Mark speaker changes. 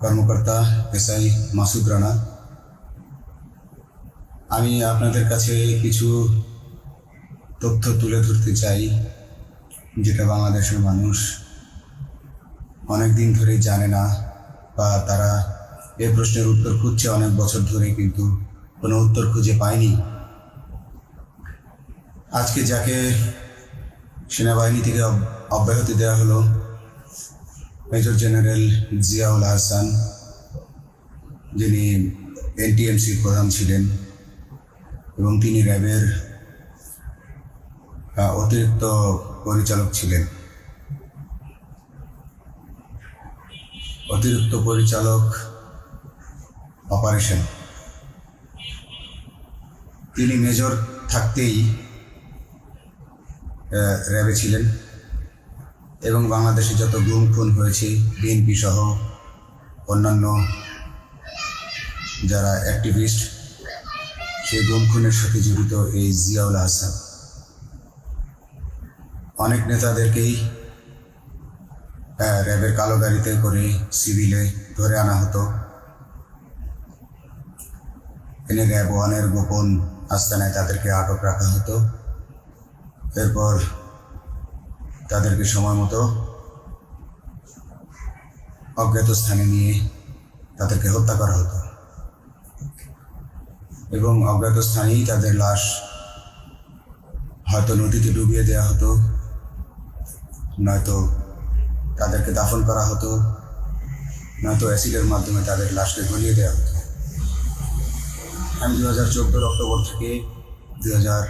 Speaker 1: কর্মকর্তা, এসআই মাসুদ রানা। আমি আপনাদের কাছে কিছু তথ্য তুলে ধরতে চাই, যেটা বাংলাদেশের মানুষ অনেক দিন ধরে জানে না বা তারা এ প্রশ্নের উত্তর খুঁজছে অনেক বছর ধরে কিন্তু কোনো উত্তর খুঁজে পায়নি। আজকে যাকে সেনাবাহিনী থেকে অব্যাহতি দেওয়া হলো মেজর জেনারেল জিয়াউল হাসান, যিনি এনটিএমসির প্রধান ছিলেন এবং তিনি র্যাবের অতিরিক্ত পরিচালক ছিলেন। অতিরিক্ত পরিচালক অপারেশন। তিনি মেজর থাকতেই র্যাবে ছিলেন। এবং বাংলাদেশে যত গুম, খুন হয়েছে বিএনপি সহ অন্যান্য যারা অ্যাক্টিভিস্ট সেই গুম, খুনের সাথে জড়িত এই জিয়াউল হাসান অনেক নেতাদেরকেই র্যাবের কালো গাড়িতে করে সিভিলে ধরে আনা হতো। এনে র্যাব ওয়ানের গোপন আস্তানায় তাদেরকে আটক রাখা হতো। এরপর তাদেরকে সময় মতো অজ্ঞাত স্থানে নিয়ে তাদেরকে হত্যা করা হতো। এবং অজ্ঞাত স্থানেই তাদের লাশ হয়তো নদীতে ডুবিয়ে দেওয়া হতো, নয়তো তাদেরকে দাফন করা হতো, নয়তো অ্যাসিডের মাধ্যমে তাদের লাশকে গলিয়ে দেওয়া হতো। আমি দু হাজার চোদ্দোর অক্টোবর থেকে দু হাজার